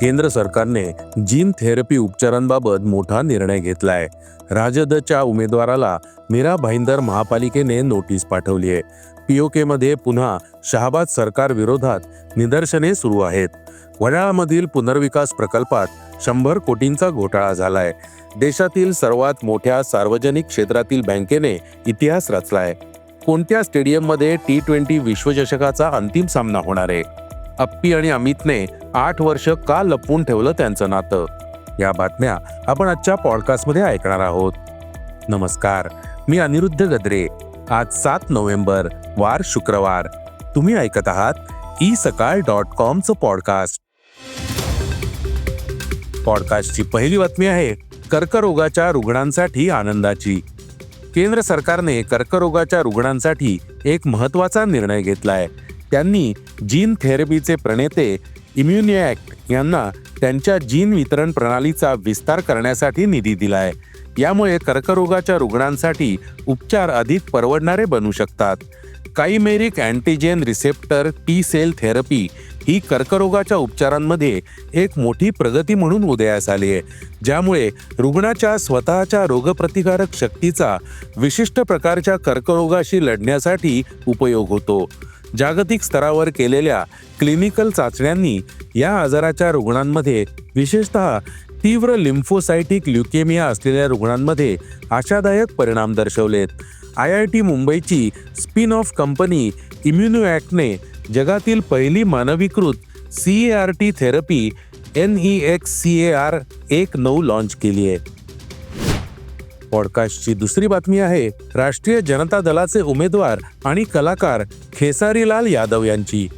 केंद्र सरकारने gene therapy उपचारांबाबत मोठा निर्णय घेतलाय. राजदच्या उमेदवाराला मीरा भाईंदर महापालिकेने नोटीस पाठवली आहे. पीओके मध्ये पुन्हा शहाबाद सरकार विरोधात निदर्शने सुरू आहेत. वडाळामधील पुनर्विकास प्रकल्पात शंभर कोटींचा घोटाळा झालाय. देशातील सर्वात मोठ्या सार्वजनिक क्षेत्रातील बँकेने इतिहास रचलाय. कोणत्या स्टेडियममध्ये टी ट्वेंटी विश्वचषकाचा अंतिम सामना होणार आहे? अप्पी आणि अमितने आठ वर्ष का लपवून ठेवलं त्यांचं नातं? या बातम्या आपण आजच्या पॉडकास्टमध्ये ऐकणार आहोत. नमस्कार मी अनिरुद्ध गद्रे. आज सात नोव्हेंबर वार शुक्रवार. तुम्ही ऐकत आहात ई सकाळ डॉट कॉमचं पॉडकास्ट. पॉडकास्टची पहिली बातमी आहे कर्करोगाच्या रुग्णांसाठी आनंदाची. केंद्र सरकारने कर्करोगाच्या रुग्णांसाठी एक महत्त्वाचा निर्णय घेतलाय. त्यांनी जीन थेरपीचे प्रणेते इम्युनिॲक्ट यांना त्यांच्या जीन वितरण प्रणालीचा विस्तार करण्यासाठी निधी दिलाय. यामुळे कर्करोगाच्या रुग्णांसाठी उपचार अधिक परवडणारे बनू शकतात. Chimeric antigen receptor T cell therapy ही कर्करोगाच्या उपचारांमध्ये एक मोठी प्रगती म्हणून उदयास आली आहे. ज्यामुळे रुग्णाच्या स्वतःच्या रोगप्रतिकारक शक्तीचा विशिष्ट प्रकारच्या कर्करोगाशी लढण्यासाठी उपयोग होतो. जागतिक स्तरावर केलेल्या क्लिनिकल चाचण्यांनी या आजाराच्या रुग्णांमध्ये विशेषतः तीव्र लिम्फोसायटिक ल्युकेमिया असलेल्या रुग्णांमध्ये आशादायक परिणाम दर्शवलेत. आय आय टी मुंबईची स्पिन ऑफ कंपनी इम्युनोॲक्टने जगातील पहिली मानवीकृत C A R T therapy N E X C A R एक नऊ लॉन्च केली आहे. पॉडकास्टची दुसरी बातमी आहे राष्ट्रीय जनता दलाचे उमेदवार आणि कलाकार खेसारीलाल यादव यांची.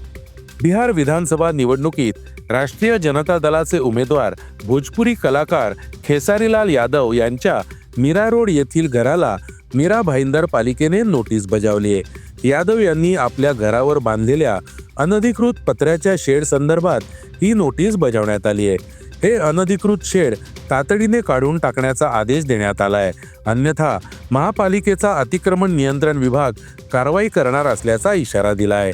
बिहार विधानसभा निवडणुकीत राष्ट्रीय जनता दलाचे उमेदवार भोजपुरी कलाकार खेसारीलाल यादव यांच्या मीरा रोड येथील घराला मीरा भाईंदर पालिकेने नोटीस बजावली आहे. यादव यांनी आपल्या घरावर बांधलेल्या अनधिकृत पत्र्याच्या शेड संदर्भात ही नोटीस बजावण्यात आली आहे. हे अनधिकृत शेड तातडीने काढून टाकण्याचा आदेश देण्यात आला आहे अन्यथा महापालिकेचा अतिक्रमण नियंत्रण विभाग कारवाई करणार असल्याचा इशारा दिला आहे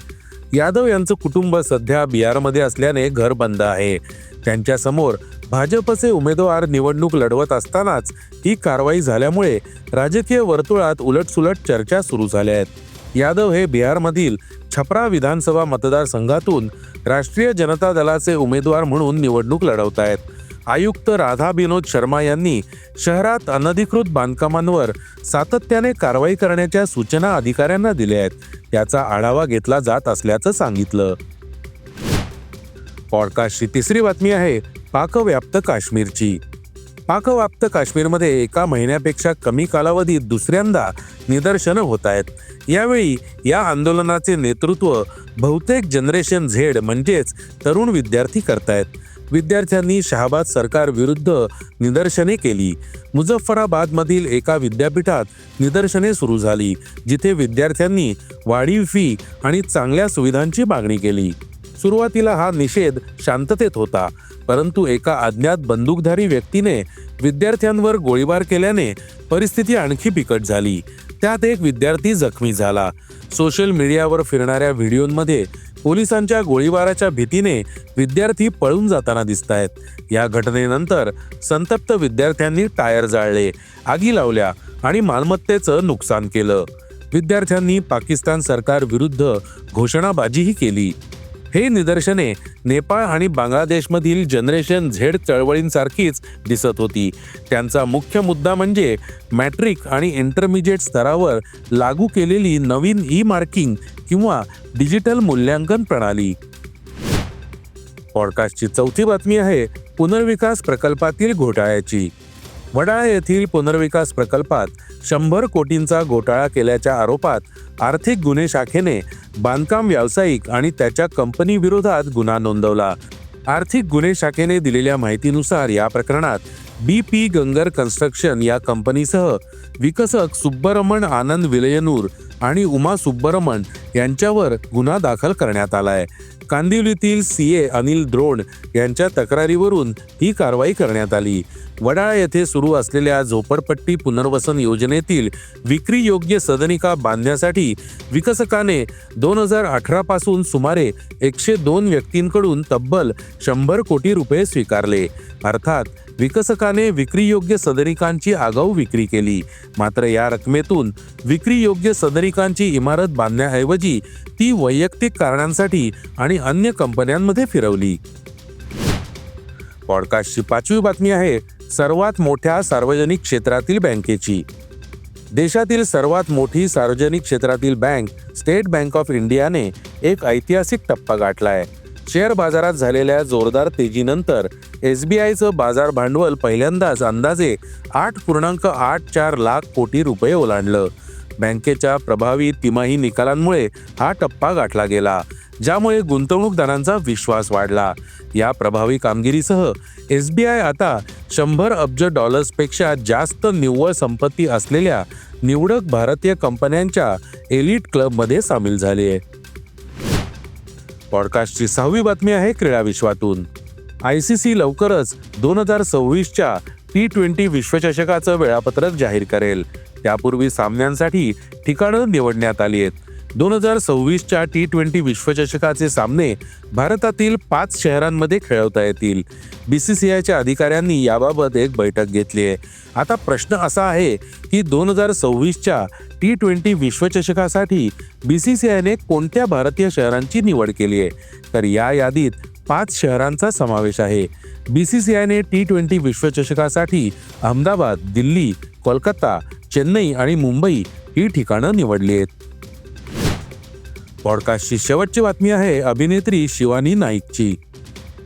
यादव यांचं कुटुंब सध्या बिहारमध्ये असल्याने घर बंद आहे. त्यांच्यासमोर भाजपचे उमेदवार निवडणूक लढवत असतानाच ही कारवाई झाल्यामुळे राजकीय वर्तुळात उलटसुलट चर्चा सुरू झाल्या आहेत. यादव हे बिहारमधील छपरा विधानसभा मतदारसंघातून राष्ट्रीय जनता दलाचे उमेदवार म्हणून निवडणूक लढवत आहेत. आयुक्त राधा विनोद शर्मा यांनी शहरात अनधिकृत बांधकामांवर सातत्याने कारवाई करण्याच्या सूचना अधिकाऱ्यांना दिल्या आहेत. याचा आढावा घेतला जात असल्याचं सांगितलं. पॉडकास्टची तिसरी बातमी आहे पाकव्याप्त काश्मीरची. पाकव्याप्त काश्मीरमध्ये एका महिन्यापेक्षा कमी कालावधीत दुसऱ्यांदा निदर्शनं होत आहेत. यावेळी या आंदोलनाचे नेतृत्व बहुतेक जनरेशन झेड म्हणजेच तरुण विद्यार्थी करतायत. विद्यार्थ्यांनी शहाबाद सरकार विरुद्ध निदर्शने केली. मुझफ्फराबादमधील एका विद्यापीठात निदर्शने सुरू झाली जिथे विद्यार्थ्यांनी वाढीव फी आणि चांगल्या सुविधांची मागणी केली. सुरुवातीला हा निषेध शांततेत होता परंतु एका अज्ञात बंदूकधारी व्यक्तीने विद्यार्थ्यांवर गोळीबार केल्याने परिस्थिती आणखी बिकट झाली. त्यात एक विद्यार्थी जखमी झाला. सोशल मीडियावर फिरणाऱ्या व्हिडिओमध्ये पोलिसांच्या गोळीबाराच्या भीतीने विद्यार्थी पळून जाताना दिसत आहेत या घटनेनंतर संतप्त विद्यार्थ्यांनी टायर जाळले आगी लावल्या आणि मालमत्तेचं नुकसान केलं. विद्यार्थ्यांनी पाकिस्तान सरकार विरुद्ध घोषणाबाजीही केली. हे निदर्शने नेपाळ आणि बांगलादेशमधील जनरेशन झेड चळवळींसारखीच दिसत होती. त्यांचा मुख्य मुद्दा म्हणजे मॅट्रिक आणि इंटरमिजिएट स्तरावर लागू केलेली नवीन ई मार्किंग किंवा डिजिटल मूल्यांकन प्रणाली. पॉडकास्टची चौथी बातमी आहे पुनर्विकास प्रकल्पातील घोटाळ्याची. वडाळा येथील पुनर्विकास प्रकल्पात शंभर कोटींचा घोटाळा केल्याच्या आरोपात आर्थिक गुन्हे शाखेने बांधकाम व्यावसायिक आणि त्याच्या कंपनी विरोधात गुन्हा नोंदवला. आर्थिक गुन्हे शाखेने दिलेल्या माहितीनुसार या प्रकरणात बी पी गंगर कन्स्ट्रक्शन या कंपनीसह विकसक सुब्बरमण आनंद विलयनूर आणि उमा सुब्बरमण यांच्यावर गुन्हा दाखल करण्यात आलाय. कांदिवलीतील सी ए अनिल द्रोण यांच्या तक्रारीवरून ही कारवाई करण्यात आली. वडाळा येथे सुरू असलेल्या झोपडपट्टी पुनर्वसन योजनेतील विक्री योग्य सदनिका बांधण्यासाठी विकसकाने दोन हजार अठरा पासून सुमारे एकशे दोन व्यक्तींकडून तब्बल शंभर कोटी रुपये स्वीकारले. अर्थात विकसकाने विक्री योग्य सदनिकांची आगाऊ विक्री केली. मात्र या रकमेतून विक्री योग्य सदनिकांची इमारत बांधण्याऐवजी ती वैयक्तिक कारणांसाठी आणि अन्य कंपन्यांमध्ये फिरवली. पॉडकास्टची पाचवी बातमी आहे सर्वात मोठ्या सार्वजनिक क्षेत्रातील बँकेची. देशातील सर्वात मोठी सार्वजनिक क्षेत्रातील बँक स्टेट बँक ऑफ इंडियाने एक ऐतिहासिक टप्पा गाठला आहे शेअर बाजारात झालेल्या जोरदार तेजीनंतर एस बी आयचं बाजार भांडवल पहिल्यांदाच अंदाजे आठ पूर्णांक आठ चार लाख कोटी रुपये ओलांडलं. बँकेच्या प्रभावी तिमाही निकालांमुळे हा टप्पा गाठला गेला ज्यामुळे गुंतवणूकदारांचा विश्वास वाढला. या प्रभावी कामगिरीसह एस बी आय आता शंभर अब्ज डॉलर्सपेक्षा जास्त निव्वळ संपत्ती असलेल्या निवडक भारतीय कंपन्यांच्या एलिट क्लबमध्ये सामील झाली आहे पॉडकास्टची सहावी बातमी आहे क्रीडा विश्वातून. आय सी सी लवकरच दोन हजार सव्वीसच्या टी ट्वेंटी विश्वचषकाचं वेळापत्रक जाहीर करेल. त्यापूर्वी सामन्यांसाठी ठिकाणं निवडण्यात आली आहेत. दोन हजार सव्वीसच्या टी ट्वेंटी विश्वचषकाचे सामने भारतातील पाच शहरांमध्ये खेळवता येतील. बी सी सी आयच्या अधिकाऱ्यांनी याबाबत एक बैठक घेतली आहे. आता प्रश्न असा आहे की दोन हजार सव्वीसच्या टी ट्वेंटी विश्वचषकासाठी बी सी सी आयने कोणत्या भारतीय शहरांची निवड केली आहे? तर या यादीत पाच शहरांचा समावेश आहे. बी सी सी आयने टी ट्वेंटी विश्वचषकासाठी अहमदाबाद दिल्ली कोलकाता चेन्नई आणि मुंबई ही ठिकाणं निवडली आहेत. पॉडकास्टची शेवटची बातमी आहे अभिनेत्री शिवानी नाईकची.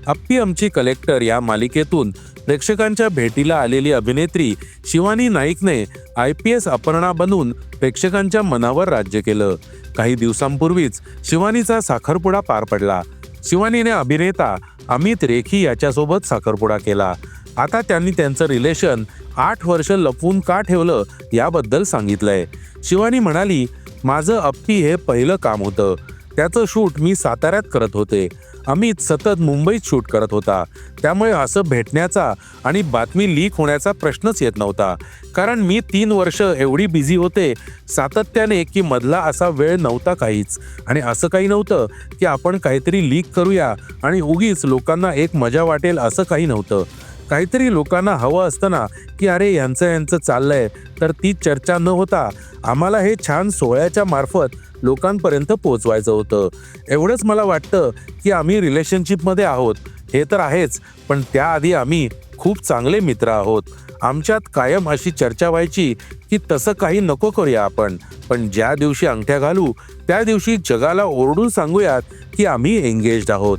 अप्पी आमची कलेक्टर या मालिकेतून प्रेक्षकांच्या भेटीला आलेली अभिनेत्री शिवानी नाईकने आय पी एस अपर्णा बनून प्रेक्षकांच्या मनावर राज्य केलं. काही दिवसांपूर्वीच शिवानीचा साखरपुडा पार पडला. शिवानीने अभिनेता अमित रेखी याच्यासोबत साखरपुडा केला. आता त्यांनी त्यांचं रिलेशन आठ वर्ष लपवून का ठेवलं याबद्दल सांगितलंय. शिवानी म्हणाली माझं अप्पी हे पहिलं काम होतं. त्याचं शूट मी साताऱ्यात करत होते. अमित सतत मुंबईत शूट करत होता. त्यामुळे असं भेटण्याचा आणि बातमी लीक होण्याचा प्रश्नच येत नव्हता. कारण मी तीन वर्ष एवढी बिझी होते सातत्याने की मधला असा वेळ नव्हता काहीच. आणि असं काही नव्हतं की आपण काहीतरी लीक करूया आणि उगीच लोकांना एक मजा वाटेल असं काही नव्हतं. काहीतरी लोकांना हवं असतं ना की अरे यांचं यांचं चाललंय तर ती चर्चा न होता आम्हाला हे छान सोहळ्याच्या मार्फत लोकांपर्यंत पोहोचवायचं होतं. एवढंच मला वाटतं की आम्ही रिलेशनशिपमध्ये आहोत. हे तर आहेच पण त्याआधी आम्ही खूप चांगले मित्र आहोत. आमच्यात कायम अशी चर्चा व्हायची की तसं काही नको करूया आपण पण ज्या दिवशी अंगठ्या घालू त्या दिवशी जगाला ओरडून सांगूयात की आम्ही एंगेज्ड आहोत.